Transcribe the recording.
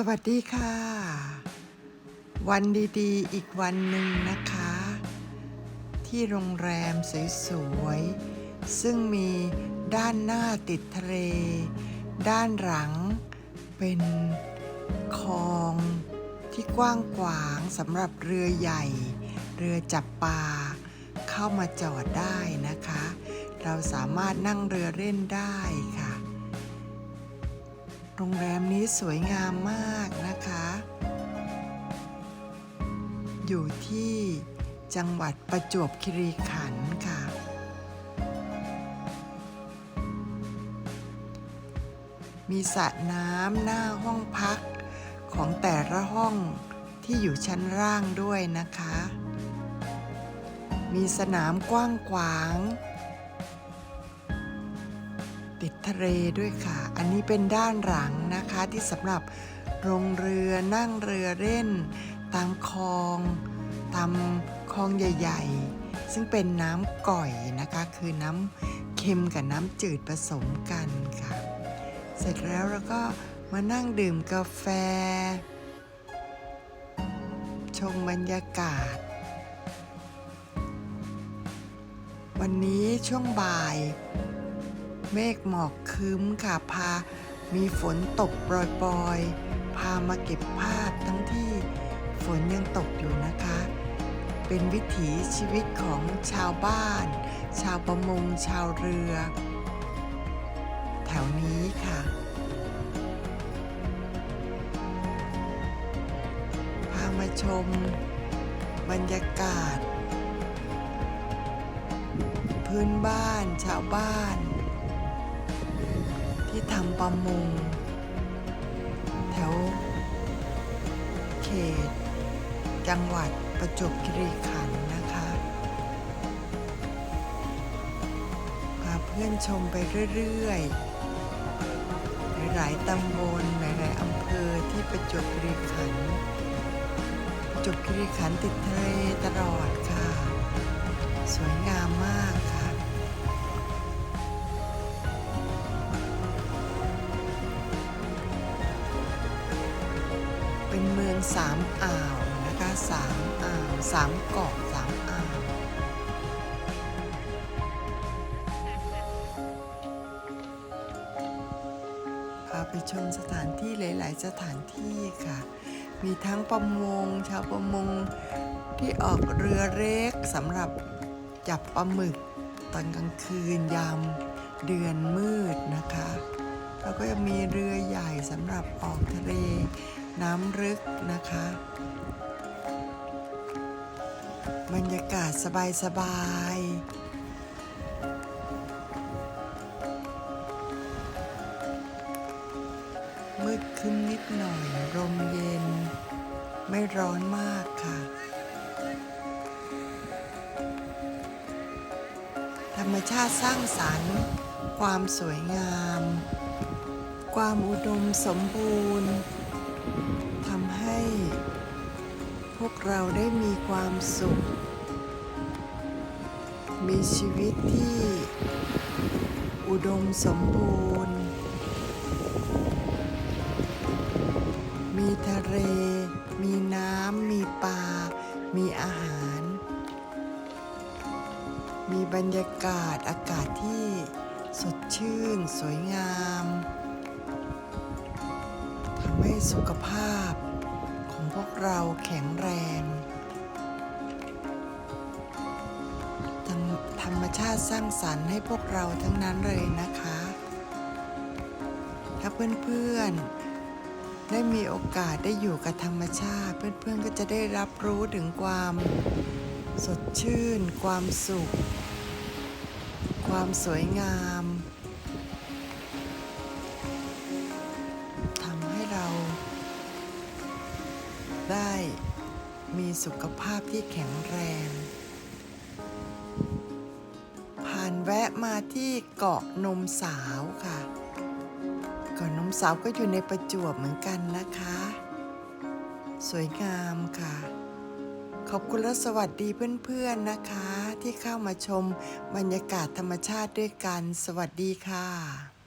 สวัสดีค่ะ วันดีๆ อีกวันหนึ่งนะคะ ที่โรงแรมสวยๆ ซึ่งมีด้านหน้าติดทะเล ด้านหลังเป็นคลองที่กว้างขวางสำหรับเรือใหญ่ เรือจับปลาเข้ามาจอดได้นะคะ เราสามารถนั่งเรือเล่นได้ค่ะ โรงแรมนี้สวยงามมากนะคะ อยู่ที่จังหวัดประจวบคีรีขันธ์ค่ะ มีสระน้ำหน้าห้องพักของแต่ละห้องที่อยู่ชั้นล่างด้วยนะคะ มีสนามกว้างขวาง ติดทะเลด้วยค่ะ อันนี้เป็นด้านหลังนะคะที่สำหรับลงเรือนั่งเรือเล่น ตามคลอง ตามคลองใหญ่ ๆ ซึ่งเป็นน้ำก่อยนะคะ คือน้ำเค็มกับน้ำจืดผสมกันค่ะ เสร็จแล้วเราก็มานั่งดื่มกาแฟ ชมบรรยากาศ วันนี้ช่วงบ่าย เมฆหมอกครึ้มค่ะพา มีฝนตกโปรยๆ พามาเก็บภาพทั้งที่ฝนยังตกอยู่นะคะ เป็นวิถีชีวิตของชาวบ้าน ชาวประมง ชาวเรือ แถวนี้ค่ะพามาชม บรรยากาศ พื้นบ้านชาวบ้าน ทำประมงแถวเขต จังหวัดประจวบคีรีขันธ์นะคะพาเพื่อนชมไปเรื่อยๆ หลายๆตำบลหลายๆอำเภอที่ประจวบคีรีขันธ์ประจวบคีรีขันธ์ติดทะเลตลอดค่ะ สวยงามมากค่ะ งสามอ่าวนะคะสามอ่าวสามเกาะสามอ่าวพาไปชมสถานที่หลาย ๆ สถานที่ค่ะ มีทั้งประมงชาวประมงที่ออกเรือเล็กสำหรับจับปลาหมึกตอนกลางคืนยามเดือนมืดนะคะ แล้วก็ยังมีเรือใหญ่สำหรับออกทะเล น้ำลึกนะคะ บรรยากาศสบายๆมืดครึ้มนิดหน่อยลมเย็น ไม่ร้อนมากค่ะ ธรรมชาติสร้างสรรค์ ความสวยงาม ความอุดมสมบูรณ์ ทำให้ พวกเราได้มีความสุข มีชีวิตที่ อุดมสมบูรณ์ มีทะเล มีน้ำ มีปลา มีอาหาร มีบรรยากาศอากาศที่สดชื่น สวยงาม ทำให้สุขภาพของพวกเราแข็งแรงธรรมชาติสร้างสรรค์ให้พวกเราทั้งนั้นเลยนะคะ ถ้าเพื่อนๆ ได้มีโอกาสได้อยู่กับธรรมชาติ เพื่อนๆ ก็จะได้รับรู้ถึงความสดชื่น ความสุข ความสวยงาม ได้ มีสุขภาพที่แข็งแรง ผ่านแวะมาที่เกาะนมสาวค่ะ เกาะนมสาวก็อยู่ในประจวบเหมือนกันนะคะ สวยงามค่ะ ขอบคุณและสวัสดีเพื่อนๆนะคะ ที่เข้ามาชมบรรยากาศธรรมชาติด้วยกัน สวัสดีค่ะ